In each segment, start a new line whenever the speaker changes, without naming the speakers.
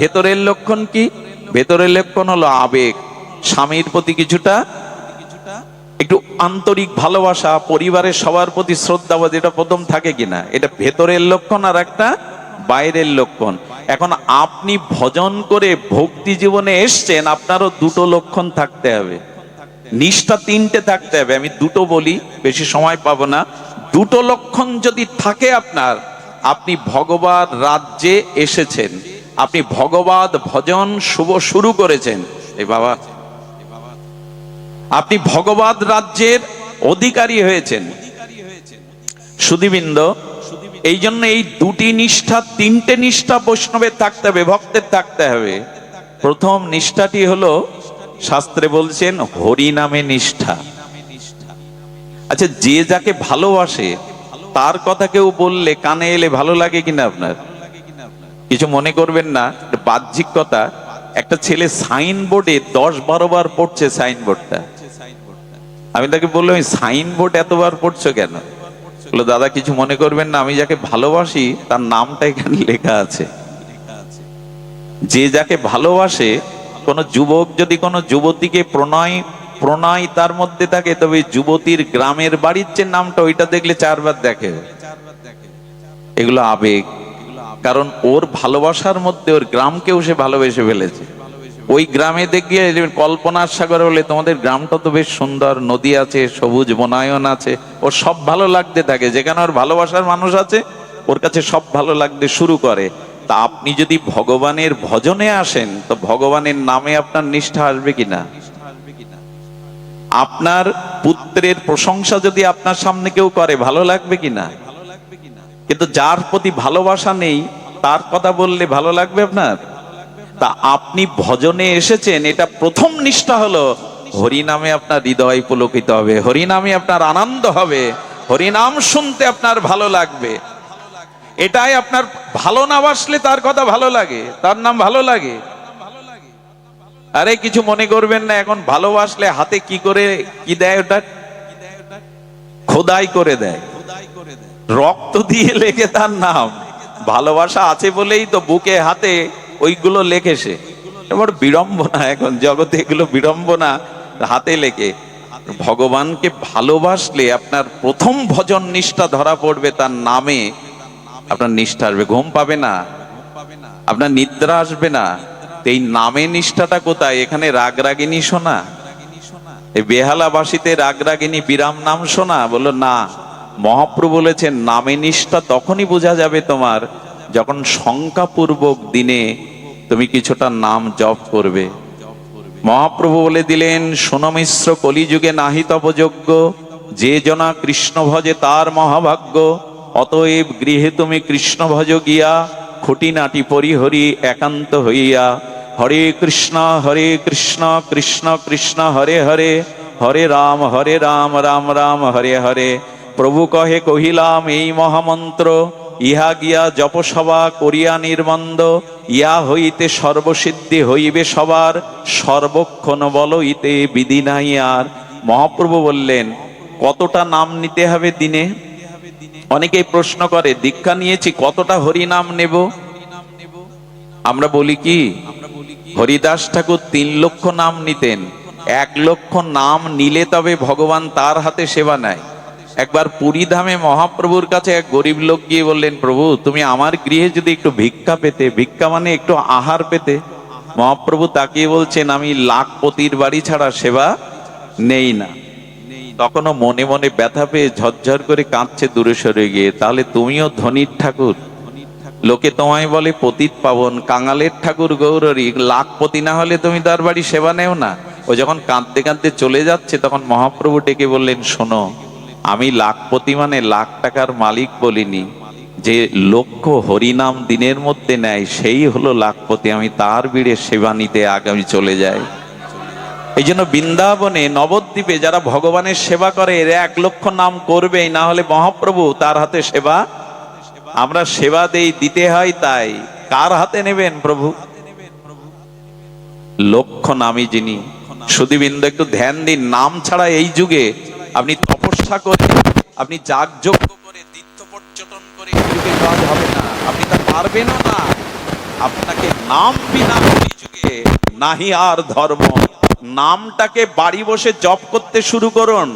ভেতরের লক্ষণ কি ভেতরের লক্ষণ হলো আবেগ স্বামীর প্রতি কিছুটা একটু আন্তরিক ভালোবাসা পরিবারের সবার প্রতি শ্রদ্ধা যেটা প্রথম থাকে কিনা এটা ভেতরের লক্ষণ আর একটা বাইরের লক্ষণ এখন আপনি ভজন করে ভক্তি জীবনে এসছেন আপনারও দুটো লক্ষণ থাকতে হবে নিষ্ঠা তিনটে থাকতে হবে আমি দুটো বলি বেশি সময় পাবো না দুটো লক্ষণ যদি থাকে আপনার আপনি ভগবান রাজ্যে এসেছেন আপনি ভগবাদ ভজন শুভ শুরু করেছেন এই বাবা আপনি ভগবাদ রাজ্যের অধিকারী হয়েছেন সুদীবৃন্দ এই জন্য এই দুটি নিষ্ঠা তিনটে নিষ্ঠা বৈষ্ণবের থাকতে হবে ভক্তের থাকতে হবে প্রথম নিষ্ঠাটি হলো শাস্ত্রে বলছেন হরি নামে নিষ্ঠা আচ্ছা যে যাকে ভালোবাসে তার কথা কেউ বললে কানে এলে ভালো লাগে কিনা আপনার কিছু মনে করবেন না বাহ্যিক কথা একটা ছেলে সাইনবোর্ডে দশ বারো বার পড়ছে সাইনবোর্ডটা আমি তাকে বললাম সাইনবোর্ড এতবার পড়ছো কেন বললো দাদা কিছু মনে করবেন না আমি যাকে ভালোবাসি তার নামটা এখানে লেখা আছে যে যাকে ভালোবাসে কোনো যুবক যদি কোনো যুবতীকে প্রণয় প্রণয় তার মধ্যে থাকে তবে যুবতীর গ্রামের বাড়ির যে নামটা ওইটা দেখলে চারবার দেখে এগুলো আবেগ কারণ ওর ভালোবাসার মধ্যে ওর গ্রামকেও সে ভালোবেসে ফেলেছে ওই গ্রামে দেখিয়ে কল্পনার সাগর হলে তোমাদের গ্রামটা তো বেশ সুন্দর নদী আছে সবুজ বনায়ন আছে ওর সব ভালো লাগতে থাকে যেখানে ওর ভালোবাসার মানুষ আছে ওর কাছে সব ভালো লাগতে শুরু করে তা আপনি যদি ভগবানের ভজনে আসেন তো ভগবানের নামে আপনার নিষ্ঠা আসবে কিনা আপনার পুত্রের প্রশংসা যদি আপনার সামনে কেউ করে ভালো লাগবে কিনা কিন্তু যার প্রতি ভালোবাসা নেই তার কথা বললে ভালো লাগবে আপনার তা আপনি ভজনে এসেছেন এটা প্রথম নিষ্ঠা হলো হরিনামে আপনার হৃদয় পুলকিত হবে হরিনামে আপনার আনন্দ হবে হরিনাম শুনতে আপনার ভালো লাগবে এটাই আপনার ভালো না বাসলে তার কথা ভালো লাগে তার নাম ভালো লাগে আরে কিছু মনে করবেন না এখন ভালোবাসলে হাতে কি করে কি দেয় ওটা খোদাই করে দেয় রক্ত দিয়ে লেখে তার নাম ভালোবাসা আছে বলেই তো বুকে হাতে ওইগুলো লেখে সে এবার বিড়ম্বনা এখন জগতে এগুলো বিড়ম্বনা হাতে লেখে ভগবানকে ভালোবাসলে আপনার প্রথম ভজন নিষ্ঠা ধরা পড়বে তার নামে আপনার নিষ্ঠা আসবে ঘুম পাবে না আপনার নিদ্রা আসবে না এই নামে নিষ্ঠাটা কোথায় এখানে রাগ রাগিনী শোনা এই বেহালাবাসীতে রাগ রাগিনী বিরাম নাম শোনা বললো না মহাপ্রভু বলেছেন নামে নিষ্ঠা তখনই বোঝা যাবে তোমার যখন শঙ্কাপূর্বক দিনে তুমি কিছুটা নাম জপ করবে মহাপ্রভু বলে দিলেন সোনমিশ্র কলিযুগে নাহি তপযোগ্য যে জনা কৃষ্ণ ভজে তার মহাভাগ্য অতএব গৃহে তুমি কৃষ্ণ ভজ গিয়া খুঁটিনাটি পরিহরি একান্ত হইয়া হরে কৃষ্ণ হরে কৃষ্ণ কৃষ্ণ কৃষ্ণ হরে হরে হরে রাম হরে রাম রাম রাম হরে হরে প্রভু কহে কহিলাম এই মহামন্ত্র ইহা গিয়া জপসভা করিয়া নির্মন্দ ইয়া হইতে সর্বসিদ্ধি হইবে সবার সর্বক্ষণ বল ইতে বিধি নাই আর মহাপ্রভু বললেন কতটা নাম নিতে হবে দিনে অনেকেই প্রশ্ন করে দীক্ষা নিয়েছি কতটা হরি নাম নেব আমরা বলি কি হরিদাস ঠাকুর তিন লক্ষ নাম নিতেন এক লক্ষ নাম নিলে তবে ভগবান তার হাতে সেবা নেয় একবার পুরীধামে মহাপ্রভুর কাছে এক গরিব লোক গিয়ে বললেন প্রভু তুমি আমার গৃহে যদি একটু ভিক্ষা পেতে ভিক্ষা মানে একটু আহার পেতে মহাপ্রভু তাকে বলছেন আমি লাখপতির বাড়ি ছাড়া সেবা নেই না তখনও মনে মনে ব্যথা পেয়ে ঝরঝর করে কাঁদছে দূরে সরে গিয়ে তাহলে তুমিও ধনির ঠাকুর লোকে তোমায় বলে পতিত পাবন কাঙালের ঠাকুর গৌরী লাখপতি না হলে তুমি তার বাড়ি সেবা নেও না ও যখন কাঁদতে কাঁদতে চলে যাচ্ছে তখন মহাপ্রভু ডেকে বললেন শোনো আমি লাখপতি মানে লাখ টাকার মালিক বলিনি যে লক্ষ হরিনাম দিনের মধ্যে নেয় সেই হলো লাখপতি আমি তার বিড়ে সেবা নিতে আগামী চলে যাই এই জন্য বৃন্দাবনে নবদ্বীপে যারা ভগবানের সেবা করে এরা এক লক্ষ নাম করবেই না হলে মহাপ্রভু তার হাতে সেবা আমরা সেবা দেই দিতে হয় তাই কার হাতে নেবেন প্রভু লক্ষ নামি যিনি সুদীবৃন্দ একটু ধ্যান দিন নাম ছাড়া এই যুগে আপনি তপস্যা করে আপনি যাগযজ্ঞ করে তীর্থ পর্যটন করে যুগে কাজ হবে না আপনি তা পারবেনও না আপনাকে নাম বিনা যুগে নাহি আর ধর্ম নামটাকে বাড়ি বসে জপ করতে শুরু করুন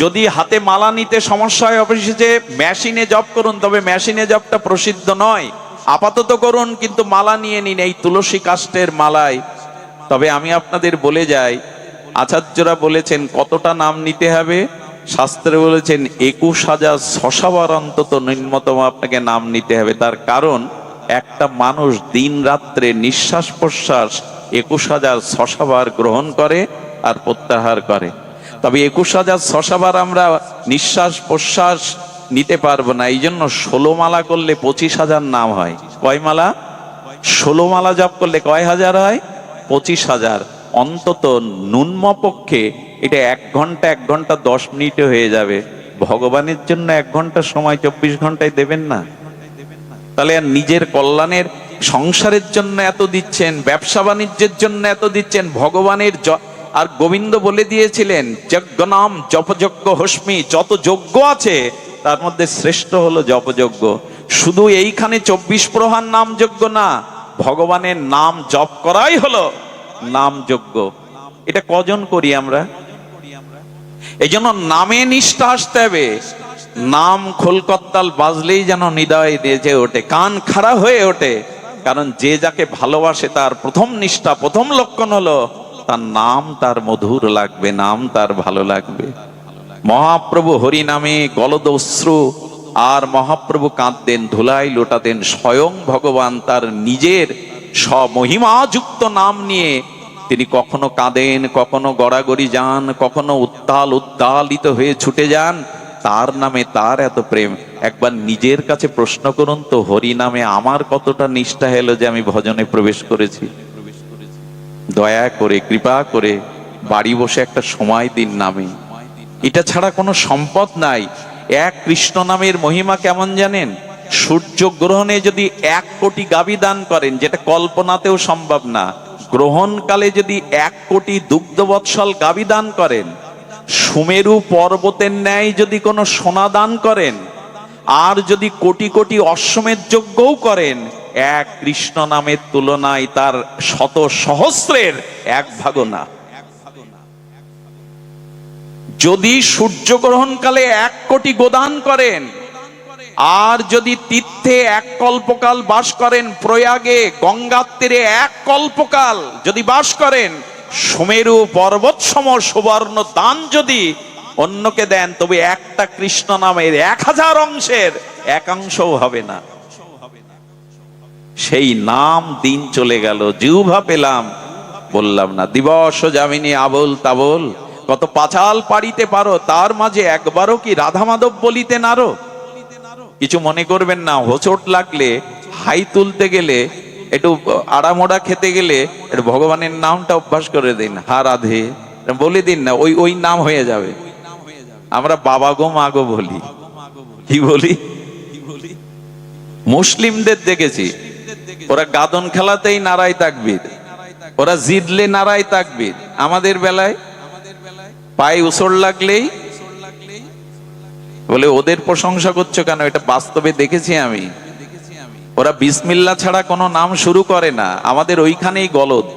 যদি হাতে মালা নিতে সমস্যা হয় অফিসে যে মেশিনে জব করুন তবে মেশিনে জবটা প্রসিদ্ধ নয় আপাতত করুন কিন্তু মালা নিয়ে নিন এই তুলসী কাষ্টের মালায় তবে আমি আপনাদের বলে যাই আচার্যরা বলেছেন কতটা নাম নিতে হবে শাস্ত্রে বলেছেন একুশ হাজার শশাবার অন্তত ন্যূনতম আপনাকে নাম নিতে হবে তার কারণ একটা মানুষ দিন রাত্রে নিঃশ্বাস প্রশ্বাস একুশ হাজার শশাবার গ্রহণ করে আর প্রত্যাহার করে তবে একুশ হাজার শশাবার আমরা নিঃশ্বাস প্রশ্বাস নিতে পারবো না এই জন্য ষোলো মালা করলে পঁচিশ হাজার নাম হয় কয় মালা ষোলো মালা জপ করলে কয় হাজার হয় পঁচিশ হাজার অন্তত পক্ষে এটা এক ঘন্টা এক ঘন্টা দশ মিনিটে হয়ে যাবে ভগবানের জন্য এক ঘন্টা সময় চব্বিশ ঘন্টায় দেবেন না তাহলে আর নিজের কল্যাণের সংসারের জন্য এত দিচ্ছেন ব্যবসা বাণিজ্যের জন্য এত দিচ্ছেন ভগবানের আর গোবিন্দ বলে দিয়েছিলেন যজ্ঞনাম জপযজ্ঞ হস্মি যত যজ্ঞ আছে তার মধ্যে শ্রেষ্ঠ হলো জপযজ্ঞ শুধু এইখানে চব্বিশ প্রহার নাম যজ্ঞ না ভগবানের নাম জপ করাই হলো নাম যোগ্য এটা কজন করি আমরা এই জন্য নামে নিষ্ঠা আসতে হবে নাম খোলকত্তাল বাজলেই যেন নিদয় বেজে ওঠে কান খাড়া হয়ে ওঠে কারণ যে যাকে ভালোবাসে তার প্রথম নিষ্ঠা প্রথম লক্ষণ হলো তার নাম তার মধুর লাগবে নাম তার ভালো লাগবে মহাপ্রভু হরি নামে গলদস্রু আর মহাপ্রভু কাঁদতেন ধুলাই লোটাতেন স্বয়ং ভগবান তার নিজের স্বমহিমাযুক্ত নাম নিয়ে তিনি কখনো কাঁদেন কখনো গড়াগড়ি যান কখনো উত্তাল উত্তালিত হয়ে ছুটে যান তার নামে তার এত প্রেম একবার নিজের কাছে প্রশ্ন করুন তো হরি নামে আমার কতটা নিষ্ঠা হলো যে আমি ভজনে প্রবেশ করেছি দয়া করে কৃপা করে বাড়ি বসে একটা সময় দিন নামে এটা ছাড়া কোনো সম্পদ নাই এক কৃষ্ণ নামের মহিমা কেমন জানেন সূর্য গ্রহণে যদি এক কোটি গাবি দান করেন যেটা কল্পনাতেও সম্ভব না গ্রহণকালে যদি এক কোটি দুগ্ধবৎসল গাবি দান করেন সুমেরু পর্বতের ন্যায় যদি কোনো সোনা দান করেন আর যদি কোটি কোটি অশ্বমের যজ্ঞও করেন এক কৃষ্ণ নামের তুলনায় তার শত সহস্রের এক ভাগও না যদি সূর্যগ্রহণকালে এক কোটি গোদান করেন আর যদি তীর্থে এক কল্পকাল বাস করেন প্রয়াগে গঙ্গার তীরে এক কল্পকাল যদি বাস করেন সুমেরু পর্বত সম সুবর্ণ দান যদি অন্যকে দেন তবে একটা কৃষ্ণ নামের এক হাজার অংশের একাংশও হবে না সেই নাম দিন চলে গেল জিউভা পেলাম বললাম না দিবস যামিনী আবল তাবল কত পাচাল পারিতে পারো তার মাঝে একবারও কি রাধা মাধব বলিতে নারো কিছু মনে করবেন না হোঁচট লাগলে হাই তুলতে গেলে একটু আড়ামোড়া খেতে গেলে ভগবানের নামটা অভ্যাস করে দিন হা রাধে বলে দিন না ওই ওই নাম হয়ে যাবে আমরা বাবা গো মা গো বলি কি বলি মুসলিমদের দেখেছি ওরা গাদন খেলাতেই নারাই তাকবির ওরা জিদলে নারাই তাকবির আমাদের বেলায় পায়ে উসর লাগলেই বলে ওদের প্রশংসা করছো কেন এটা বাস্তবে দেখেছি আমি ওরা বিসমিল্লা ছাড়া কোনো নাম শুরু করে না আমাদের ওইখানেই গলদ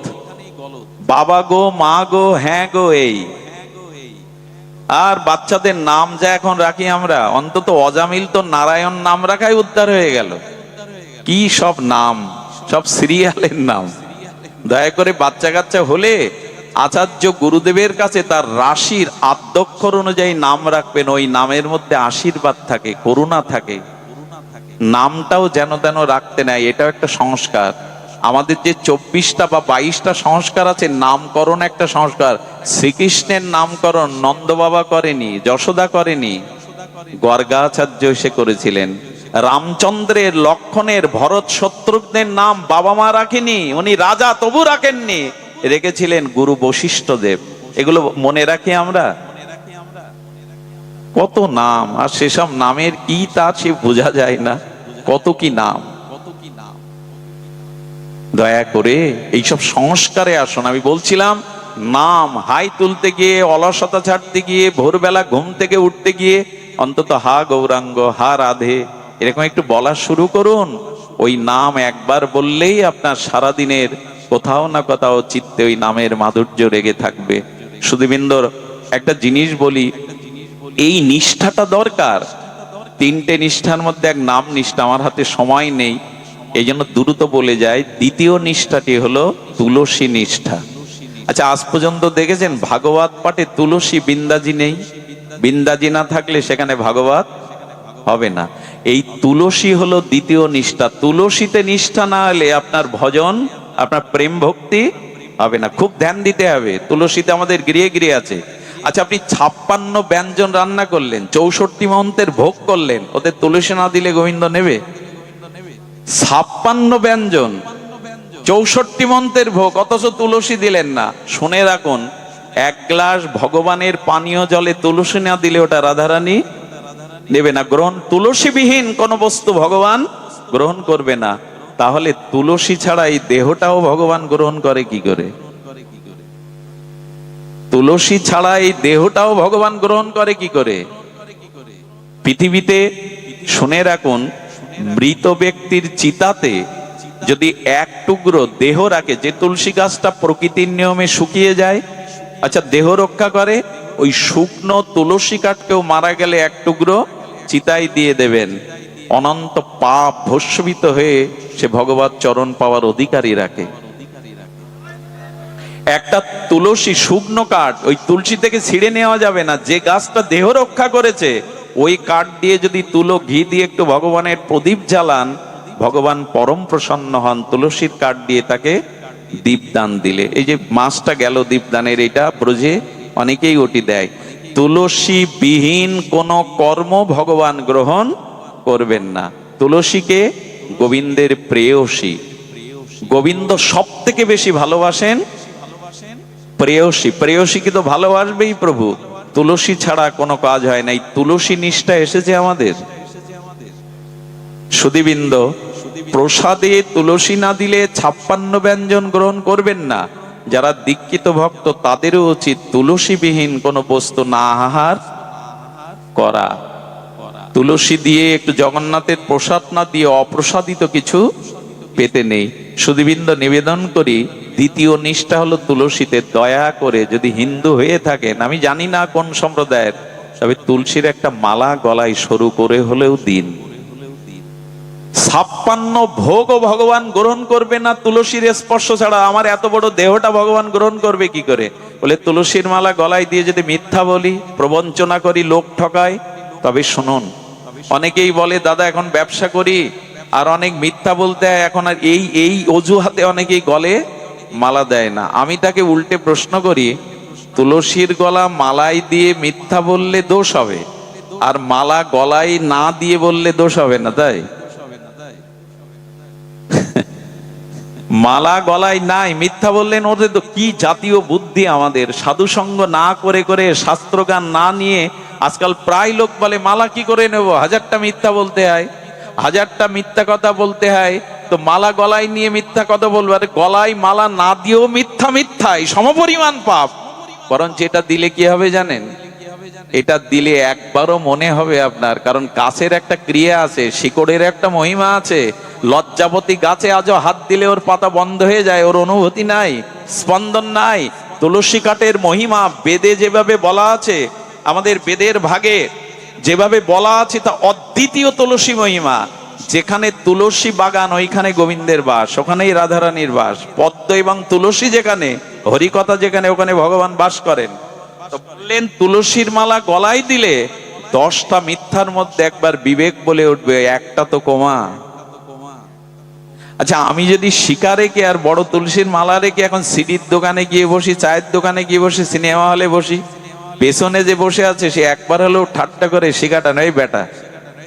বাবা গো মা গো হ্যাঁ গো এই আর বাচ্চাদের নাম যা এখন রাখি আমরা অন্তত অজামিল তো নারায়ণ নাম রাখাই উদ্ধার হয়ে গেল কি সব নাম সব সিরিয়ালের নাম দয়া করে বাচ্চা কাচ্চা হলে আচার্য গুরুদেবের কাছে তার রাশির আদ্যক্ষর অনুযায়ী নাম রাখবেন ওই নামের মধ্যে আশীর্বাদ থাকে করুণা থাকে নামটাও যেন তেন রাখতে নেয় এটাও একটা সংস্কার আমাদের যে চব্বিশটা বা বাইশটা সংস্কার আছে নামকরণ একটা সংস্কার শ্রীকৃষ্ণের নামকরণ নন্দ বাবা করেনি যশোদা করেনি গর্গাচার্য এসে করেছিলেন রামচন্দ্রের লক্ষণের ভরত শত্রুঘ্নের নাম বাবা মা রাখেনি উনি রাজা তবু রাখেননি রেখেছিলেন গুরু বশিষ্ঠদেব এগুলো মনে রাখি আমরা কত নাম আর সেসব নামের কি তার সে বোঝা যায় না কত কি নাম দয়া করে এইসব সংস্কারে আসুন আমি বলছিলাম নাম হাই তুলতে গিয়ে অলসতা ছাড়তে গিয়ে ভোরবেলা ঘুম থেকে উঠতে গিয়ে অন্তত হা গৌরাঙ্গ হা রাধে এরকম একটু বলা শুরু করুন ওই নাম একবার বললেই আপনার সারাদিনের কোথাও না কোথাও চিত্তে ওই নামের মাধুর্য রেগে থাকবে সুদীবিন্দর একটা জিনিস বলি এই নিষ্ঠাটা দরকার তিনটে নিষ্ঠার মধ্যে এক নাম নিষ্ঠা আমার হাতে সময় নেই এই জন্য দ্রুত বলে যায় দ্বিতীয় নিষ্ঠাটি হলো তুলসী নিষ্ঠা আচ্ছা আজ পর্যন্ত দেখেছেন ভাগবত পাঠে তুলসী বিন্দাজি নেই বিন্দাজি না থাকলে সেখানে ভাগবত হবে না এই তুলসী হলো দ্বিতীয় নিষ্ঠা তুলসীতে নিষ্ঠা না হলে আপনার ভজন আপনার প্রেম ভক্তি হবে না খুব ধ্যান দিতে হবে তুলসীতে আমাদের গৃহে গৃহে আছে আচ্ছা আপনি ছাপ্পান্ন ব্যঞ্জন রান্না করলেন চৌষট্টি মন্ত্রের ভোগ করলেন ওদের তুলসী না দিলে গোবিন্দ নেবে ছাপ্পান্ন ব্যঞ্জন চৌষট্টি মন্ত্রের ভোগ অথচ তুলসী দিলেন না শুনে রাখুন এক গ্লাস ভগবানের পানীয় জলে তুলসী না দিলে ওটা রাধারানী নেবে না গ্রহণ তুলসীবিহীন কোনো বস্তু ভগবান গ্রহণ করবে না তাহলে তুলসী ছাড়া এই দেহটাও ভগবান গ্রহণ করে কি করে তুলসী ছাড়া এই দেহটাও ভগবান গ্রহণ করে কি করে পৃথিবীতে শুনে রাখুন মৃত ব্যক্তির চিতাতে যদি এক টুকরো দেহ রাখে যে তুলসী গাছটা প্রকৃতির নিয়মে শুকিয়ে যায় আচ্ছা দেহ রক্ষা করে ওই শুকনো তুলসী কাঠকেও মারা গেলে এক টুকরো চিতাই দিয়ে দেবেন অনন্ত পাপ ভস্মিত হয়ে সে ভগবত চরণ পাওয়ার অধিকারী রাখে একটা তুলসী শুকনো কাঠ ওই তুলসী থেকে ছিঁড়ে নেওয়া যাবে না যে গাছটা দেহ রক্ষা করেছে ওই কাঠ দিয়ে যদি তুলো ঘি দিয়ে একটু ভগবানের প্রদীপ জ্বালান ভগবান পরম প্রসন্ন হন তুলসীর কাঠ দিয়ে তাকে দীপদান দিলে এই যে মাছটা গেল দীপদানের এটা ব্রজে অনেকেই ওটি দেয় তুলসী বিহীন কোনো কর্ম ভগবান গ্রহণ করবেন না তুলসীকে গোবিন্দের প্রেয়সী গোবিন্দ সব থেকে বেশি ভালোবাসেন প্রেয়সী প্রেয়সী কি তো ভালোবাসবেই প্রভু তুলসী ছাড়া কোনো কাজ হয় নাই তুলসী নিষ্ঠা এসেছে আমাদের সুদীবৃন্দ প্রসাদে তুলসী না দিলে ছাপ্পান্ন ব্যঞ্জন গ্রহণ করবেন না যারা দীক্ষিত ভক্ত তাদেরও উচিত তুলসীবিহীন কোনো বস্তু না আহার করা তুলসী দিয়ে একটু জগন্নাথের প্রসাদ না দিয়ে অপ্রসাদিত কিছু পেতে নেই সুদীবৃন্দ নিবেদন করি দ্বিতীয় নিষ্ঠা হলো তুলসীতে দয়া করে যদি হিন্দু হয়ে থাকেন আমি জানি না কোন সম্প্রদায়ের তবে তুলসীর একটা মালা গলায় সরু করে হলেও দিন ছাপ্পান্ন ভোগ ভগবান গ্রহণ করবে না তুলসীর স্পর্শ ছাড়া আমার এত বড় দেহটা ভগবান গ্রহণ করবে কি করে বলে তুলসীর মালা গলায় দিয়ে যদি মিথ্যা বলি প্রবঞ্চনা করি লোক ঠকায় তবে শুনুন অনেকেই বলে দাদা এখন ব্যবসা করি আর অনেক মিথ্যা বলতে এখন আর এই এই অজুহাতে অনেকেই গলে মালা দেয় না আমি তাকে উল্টে প্রশ্ন করি তুলসীর গলা মালাই দিয়ে মিথ্যা বললে দোষ হবে আর মালা গলায় না দিয়ে বললে দোষ হবে না তাই মালা গলায় নাই মিথ্যা বললেন ওদের তো কি জাতীয় বুদ্ধি আমাদের সাধুসঙ্গ না করে করে শাস্ত্রগান না নিয়ে আজকাল প্রায় লোক বলে মালা কি করে নেব হাজারটা মিথ্যা বলতে হয় হাজারটা মিথ্যা কথা বলতে হয় তো মালা গলায় নিয়ে মিথ্যা কথা বলবো আরে গলায় মালা না দিয়েও মিথ্যা মিথ্যাই সমপরিমাণ পাপ বরঞ্চ এটা দিলে কি হবে জানেন এটা দিলে একবারও মনে হবে আপনার কারণ কাছের একটা ক্রিয়া আছে শিকড়ের একটা মহিমা আছে লজ্জাবতী গাছে আজও হাত দিলে ওর পাতা বন্ধ হয়ে যায় ওর অনুভূতি নাই স্পন্দন নাই তুলসী কাঠের মহিমা বেদে যেভাবে বলা আছে আমাদের বেদের ভাগে যেভাবে বলা আছে তা অদ্বিতীয় তুলসী মহিমা যেখানে তুলসী বাগান ওইখানে গোবিন্দের বাস ওখানেই রাধারানীর বাস পদ্ম এবং তুলসী যেখানে হরিকথা যেখানে ওখানে ভগবান বাস করেন বললেন তুলসীর মালা গলায় দিলে দশটা মিথ্যার মধ্যে একবার বিবেক বলে উঠবে একটা তো কমা আচ্ছা আমি যদি শিকা রেখে আর বড় তুলসীর মালা রেখে এখন সিডির দোকানে গিয়ে বসি চায়ের দোকানে গিয়ে বসি সিনেমা হলে বসি পেছনে যে বসে আছে সে একবার হলেও ঠাট্টা করে শিকাটা নয় বেটা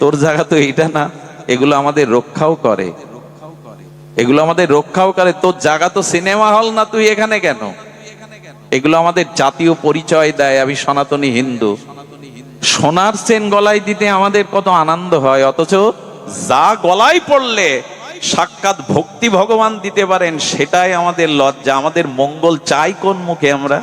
তোর জায়গা তো এইটা না এগুলো আমাদের রক্ষাও করে এগুলো আমাদের রক্ষাও করে তোর জায়গা তো সিনেমা হল না তুই এখানে কেন এগুলো আমাদের জাতীয় পরিচয় দেয় আমি সনাতনী হিন্দু সোনার সেন গলায় দিতে আমাদের কত আনন্দ হয় অথচ যা গলায় পড়লে সাক্ষাৎ ভক্তি ভগবান দিতে পারেন সেটাই আমাদের লজ্জা আমাদের মঙ্গল চাই কোন মুখে আমরা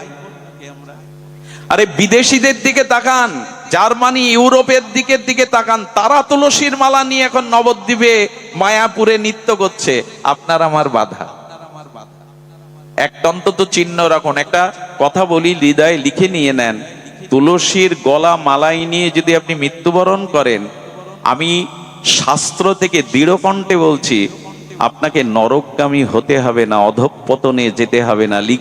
আরে বিদেশিদের দিকে তাকান জার্মানি ইউরোপের দিকের দিকে তাকান তারা তুলসীর মালা নিয়ে এখন নবদ্বীপে মায়াপুরে নৃত্য করছে আপনার আমার বাধা একটা অন্তত চিহ্ন রাখুন একটা কথা বলি হৃদয়ে লিখে নিয়ে নেন তুলসীর গলা মালাই নিয়ে যদি আপনি মৃত্যুবরণ করেন আমি শাস্ত্র থেকে দৃঢ় কণ্ঠে বলছি আপনাকে নরকগামী হতে হবে না অধঃপতনে যেতে হবে না লিখে